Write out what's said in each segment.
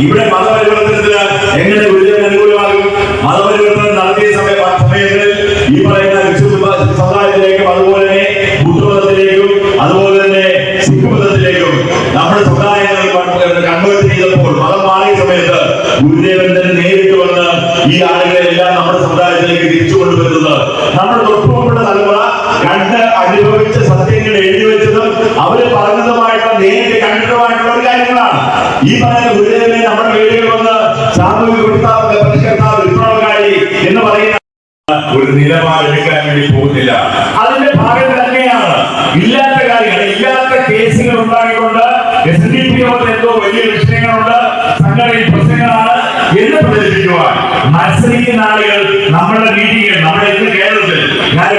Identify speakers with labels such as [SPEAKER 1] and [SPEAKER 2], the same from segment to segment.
[SPEAKER 1] ഇവിടെ മതപരിവർത്തനത്തിന് ഈ പറയുന്ന ഗുരുദേവനെ നമ്മുടെ വീടുകളിൽ വന്ന് സാമൂഹിക കൊടുത്താവ് പരിഷ്കർത്താവ് വിപ്ലവകാരി എന്ന് പറയുന്ന ഒരു നിലപാടെടുക്കാൻ വേണ്ടി പോകുന്നില്ല. അതിന്റെ ഭാഗം തന്നെയാണ് ഇല്ലാത്ത കാര്യങ്ങൾ ഇല്ലാത്ത കേസുകൾ ഉണ്ടായിക്കൊണ്ട് എസ് ഡി പി എന്തോ വലിയ വിഷയങ്ങളുണ്ട് സംഘടന പ്രശ്നങ്ങളാണ് എന്ന് പ്രചരിപ്പിക്കുവാൻ. മത്സരിക്കുന്ന ആളുകൾ നമ്മുടെ മീറ്റിംഗിൽ നമ്മുടെ ഇന്ന് കേരളത്തിൽ ഞാൻ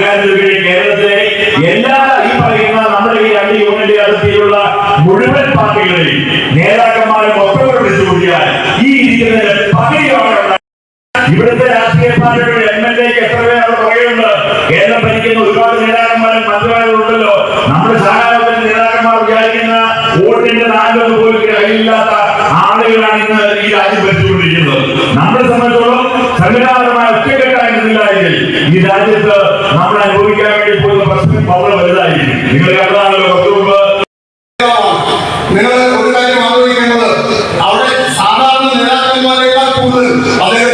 [SPEAKER 1] ഇവിടുത്തെ രാഷ്ട്രീയ പാർട്ടിയുടെ എം എൽ എക്ക് എത്ര പേർ അവിടെ പറയുന്നുണ്ട് കേരളം ഭരിക്കുന്ന ഒരുപാട് നേതാക്കന്മാരും മന്ത്രിമാരുണ്ടല്ലോ നമ്മുടെ സഹായത്തിന് നേതാക്കന്മാർ വിചാരിക്കുന്ന വോട്ടിന്റെ നാലൊന്ന് പോലും കഴിയില്ലാത്ത ആളുകളാണ് ഇന്ന് ഈ രാജ്യം ഭരിച്ചുകൊണ്ടിരിക്കുന്നത്. നമ്മളെ സംബന്ധിച്ചോളം സംഘടനാപരമായ ഒറ്റക്കെട്ടായിരുന്നില്ല ഈ രാജ്യത്ത് നമ്മൾ അനുഭവിക്കാൻ വേണ്ടി പോകുന്ന പ്രശ്നം വളരെ വലുതായിരിക്കും. നിങ്ങൾ കണ്ടതാണല്ലോ
[SPEAKER 2] നിങ്ങൾ ഒരു കാര്യം ആലോചിക്കേണ്ടത്. അവിടെ സാധാരണ നേതാക്കന്മാരെക്കാൾ കൂടുതൽ അദ്ദേഹത്തെ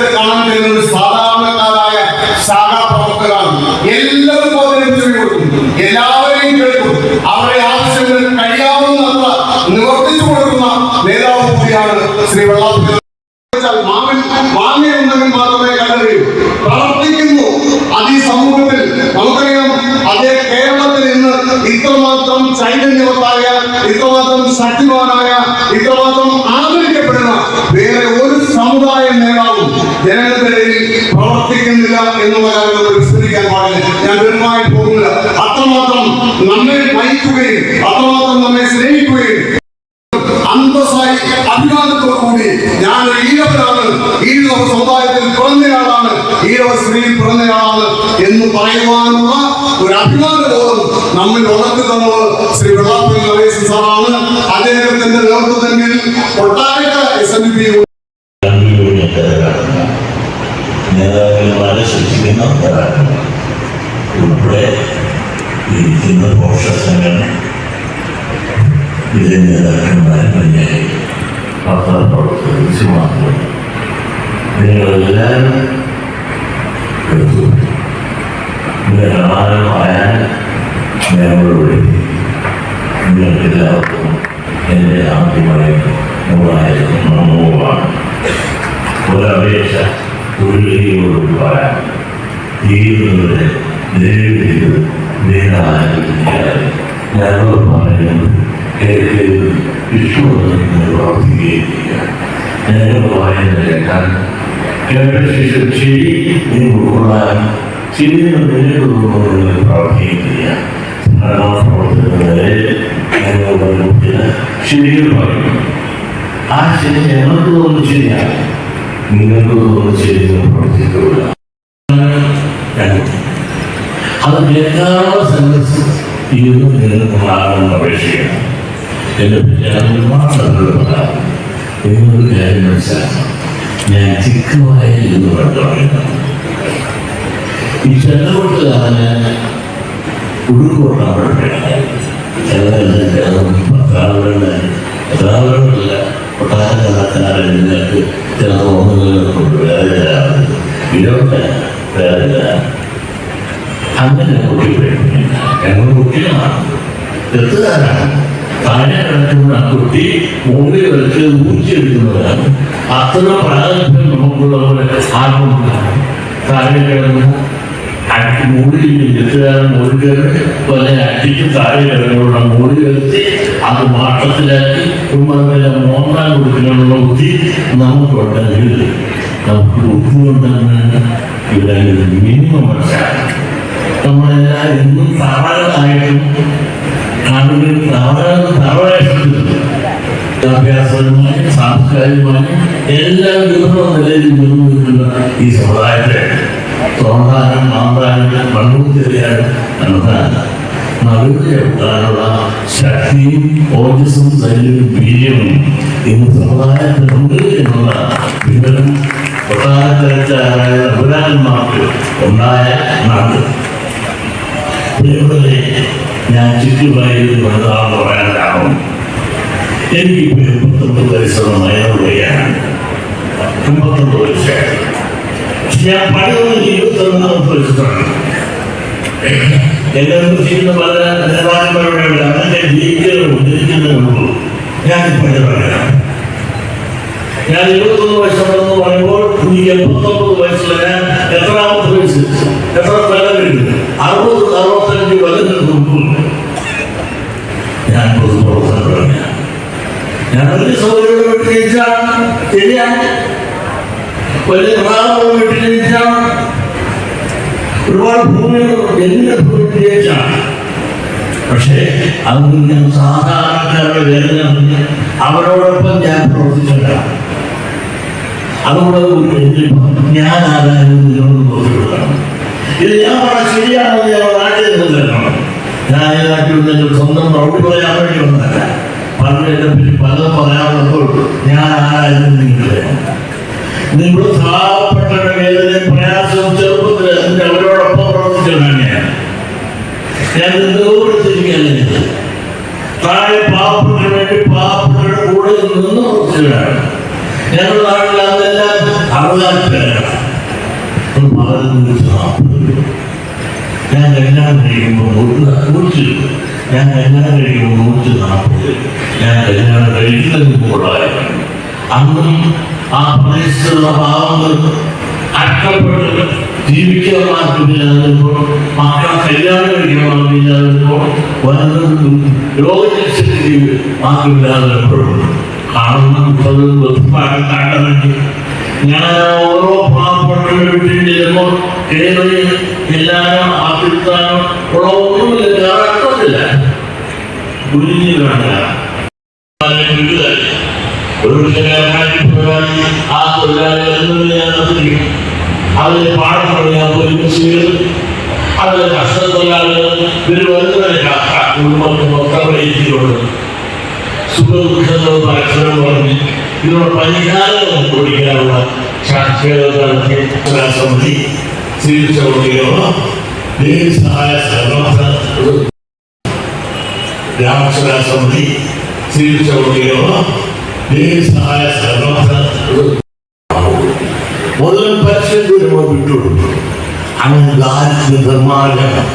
[SPEAKER 2] ശ്രീ വെള്ളാപ്പള്ളി മാമൻ മാങ്ങയുണ്ടെങ്കിൽ മാത്രമേ കണ്ടറിയൂ പ്രവർത്തിക്കുന്നു. അത് ഈ സമൂഹത്തിൽ കേരളത്തിൽ ഇന്ന് ഇത്രമാത്രം ചൈതന്യവത്തായ ഇത്രമാത്രം ശക്തിമാനായ ഇത്രമാത്രം ഒരു സമുദായ നേതാവും പ്രവർത്തിക്കുന്നില്ല എന്നുള്ള കാര്യം നമ്മൾ പോകുന്നില്ല. അത്രമാത്രം നമ്മെ നയിക്കുകയും അത്രമാത്രം നമ്മെ സ്നേഹിക്കുകയും അന്തസ്സായി അഭിമാനത്തോടുകൂടി ഞാൻ ഒരു ഈഴവനാണ്. ഈഴവ സമുദായത്തിൽ പിറന്നയാളാണ്. ഈഴവ സ്ത്രീയിൽ പിറന്നയാളാണ് എന്ന് പറയുവാനുള്ള ഒരു അഭിമാനബോധം നമ്മിൽ ഉണർത്തി ശ്രീ വെള്ളാപ്പള്ളി നടേശൻ സാറാണ്. അദ്ദേഹത്തിന്റെ നേതൃത്വത്തിൽ ഒട്ടാരക്ക എസ് എൻ പി
[SPEAKER 3] നേതാക്കന്മാരെ സൃഷ്ടിക്കുന്നവരാണ് ഉൾപ്പെടെ ഇരിക്കുന്ന പോഷകങ്ങൾ ഇതിലെ നേതാക്കന്മാർ പഞ്ചായത്ത് പത്രപ്രവർത്തകർ വിശ്വമാക്കും നിങ്ങളെല്ലാവരും എടുത്തു നിങ്ങളായ ഞങ്ങളോട് നിങ്ങൾക്കെല്ലാവർക്കും എന്റെ ആദ്യമായ നൂറായ നമോവാണ് ഒരപേക്ഷ തൊഴിലിയോട് പറയാൻ തീരുന്നവരെ ദൈവം നേടാൻ ഞങ്ങൾ പറയുന്നത് കേൾക്കുകയും വിഷ്ണുവിനെ പ്രവർത്തിക്കുകയും ചെയ്യുക ഞങ്ങൾ പറയുന്നത് കേട്ടാൽ കേട്ട ശേഷം ശരി നിങ്ങൾ ഉൾക്കൊള്ളാൻ നേരിടുന്നതിന് പ്രവർത്തിക്കുകയും ചെയ്യുക പ്രവർത്തനങ്ങളെ ഞങ്ങളുടെ ശരികൾ പറയും ആ ശരി ഞങ്ങൾക്ക് തോന്നുന്നു ശരിയാണ് നിങ്ങൾക്ക് തോന്നുന്നു ശരിയെന്ന് പ്രവർത്തിക്കുക അത് കേൾക്കാനുള്ള സന്ദർശം ഇന്ന് നിങ്ങൾക്കുണ്ടാകണമെന്ന് അപേക്ഷിക്കണം എന്റെ ഒരുപാട് നിങ്ങളൊരു കാര്യം മനസ്സിലാക്കണം ഞാൻ ചിക്കുവായ എന്ന് പറഞ്ഞു ഈ ചെന്നകൊട്ടുകാരന് ഉടുക്കോട്ടാണ് പത്താളുകളില്ല കൊട്ടാരക്കാരൻ നിങ്ങൾക്ക് ചില തോന്നുന്നത് കൊണ്ട് വേദനയാണ് ഇതൊക്കെ വേദന അങ്ങനെ കുട്ടിപ്പെടുന്നു ഞങ്ങൾ കുട്ടികളാണ് ചെറുതാരാണ് കിടക്കുന്ന ആ കുട്ടി മുകളിൽ വെച്ച് ഊച്ചിയെടുക്കുന്നവരാണ് അത്ര പ്രാഗൽഭ്യം നമുക്കുള്ളവരെ ആർക്കുണ്ടാണ് താഴെ കിടന്ന് അടി മുകളിൽ ചെറുതാരൻ മുകളിൽ കയറി പോലെ അടിക്ക് താഴെ കിടന്നുള്ള മുകളിൽ വെച്ച് അത് മാട്ടത്തിലാക്കി ഉമ്മറന്നില്ല മോന്താൻ കൊടുക്കാനുള്ള ബുദ്ധി നമുക്കുണ്ടെങ്കിൽ നമുക്ക് ബുദ്ധി കൊണ്ടെന്ന് ഇവിടെ മിനിമം മനസ്സിലാക്കുന്നത് നമ്മളെല്ലാം എന്നും തവറായിട്ടും തവറാണ് തവറായിട്ടുണ്ട് വിദ്യാഭ്യാസപരമായി എല്ലാ വിധമുള്ള നിലയിൽ നിലനിൽക്കുന്ന ഈ സമുദായത്തെ തോന്നാനും മാന്താനും മണ്ണൂത്തിരിയാനും നടത്താൻ നടുവിലെത്താനുള്ള ശക്തിയും ഓജസ്സും ധൈര്യവും വീര്യവും ഇന്ന് സമുദായത്തിലുണ്ട് എന്നുള്ള വിവരം കൊട്ടാരക്കരച്ചാരായ അഭിരാജന്മാർക്ക് ഉണ്ടായ നാട്. പ്രിയപ്പെട്ടവരെ, ഞാൻ ചുറ്റുപായത് വലുതാണെന്ന് പറയാൻ കാരണം എനിക്കിപ്പോൾ എൺപത്തൊമ്പത് വയസ്സുള്ള മയനുകയാണ് എൺപത്തൊമ്പത് വയസ്സായി ഞാൻ പഴയ ഇരുപത്തൊന്നാമത് വയസ്സാണ്. എല്ലാവരും ചെയ്യുന്ന പല നേതാക്കന്മാരുടെ അങ്ങനെ ജീവിക്കണം ഉദ്ധരിക്കുന്നതുള്ളൂ പറയാം. ഞാൻ ഇരുപത്തൊന്ന് വയസ്സുണ്ടെന്ന് പറയുമ്പോൾ എനിക്ക് എൺപത്തൊമ്പത് വയസ്സിൽ ഞാൻ എത്രാമത്തെ വയസ്സ്? എത്ര കൊല്ലങ്ങളുണ്ട് അറുപത് അറുപത്തഞ്ച് മുമ്പ് ഞാൻ പൊതുപ്രവർത്തനം സൗകര്യം വീട്ടിൽ ജനിച്ചാണ് ശരിയാണ് വലിയ പ്രായമുള്ള വീട്ടിൽ ജനിച്ചാണ് ഒരുപാട് ഭൂമികൾ എന്റെ ഭൂമി ജനിച്ചാണ് പക്ഷേ അതൊന്നും ഞാൻ സാധാരണക്കാരുടെ വേദന അവരോടൊപ്പം ഞാൻ പ്രവർത്തിച്ചിട്ടാണ് അതുകൊണ്ട് ഞാൻ ആരായിരുന്നു ഇതിനോട് നോക്കിക്കൊടുക്കണം ഇത് ഞാൻ പറഞ്ഞ തരണം നിന്ന് സ്വന്തം പ്രൗഢി പറയാൻ വേണ്ടി വന്നതല്ല. പണ്ട് എന്നെ പറ്റി പലതും പറയാറുള്ളപ്പോൾ ഞാൻ ആരായിരുന്നു നിങ്ങളെ നിങ്ങൾ പാവപ്പെട്ടവരുടെ വേദനയും പ്രയാസവും ചെറുപ്പത്തിൽ അതിന്റെ അവരോടൊപ്പം പ്രവർത്തിച്ചതാണ് ഞാൻ ഞാൻ നിന്നോടുത്തിരിക്കുകയല്ല താഴെ പാവപ്പെട്ടതിന് വേണ്ടി പാവപ്പെട്ടവരുടെ കൂടെ നിന്ന് പ്രവർത്തിച്ചതാണ് ഞങ്ങളുടെ നാട്ടിൽ അതെല്ലാം പതിനൊന്ന് നാൽപ്പത് ഞാൻ കല്യാണം കഴിക്കുമ്പോൾ നൂറ്റി ഞാൻ കല്യാണം കഴിക്കുമ്പോൾ നൂറ്റി നാൽപ്പത്. ഞാൻ കല്യാണം കഴിക്കുന്നതിന് മുമ്പുള്ളതായിരുന്നു അന്നും ആ പ്രദേശത്തുള്ള പാവങ്ങൾ അഷ്ടപ്പെട്ട് ജീവിക്കാൻ മാർഗമില്ലാതിരുമ്പോൾ മക്കളെ കല്യാണം കഴിക്കാൻ മാർഗമില്ലാതിരുമ്പോൾ വനതും രോഗചികിത്സയ്ക്ക് മാർഗമില്ലാതിരുമ്പോഴും കാണുന്ന മുപ്പത് കണ്ടതെങ്കിൽ ഞാൻ ഓരോ പാവപ്പെട്ടവരുടെ വീട്ടിൽ ചെല്ലുമ്പോൾ കേരളീയ എല്ലാവരും ആഫ്രിക്കാനോ ഉള്ള ഒന്നുമില്ല കാണത്തില്ല കുഞ്ഞു കാണില്ല ഒരു വിഷയമായി ആ തൊഴിലാളി ഞാൻ നിർത്തിക്കും അതിന് പാഠം പറയാൻ പോയി മുസ്ലിങ്ങൾ അതിന് കഷ്ടത്തൊഴിലാളികൾ ഇവർ വരുന്നവരെ കുടുംബം മൊത്തം പ്രയോഗിച്ചിട്ടുണ്ട് സുഖദുഃഖങ്ങൾ പരസ്പരം പറഞ്ഞ് ഇതിനുള്ള പരിഹാരം കണ്ടുപിടിക്കാനുള്ള ചർച്ചകൾ നടത്തി സമിതി സ്വീകരിച്ച കുട്ടികളോ ദേവസഹായ സഹകരണ ഗ്രാമസഭാ സമിതി സ്വീകരിച്ച കുട്ടികളോ ദേവസഹായ സഹകരണ മുതൽ പരസ്യം വരുമ്പോൾ വിട്ടുകൊടുക്കും അങ്ങനെ ദാരിദ്ര്യ നിർമ്മാർജ്ജനം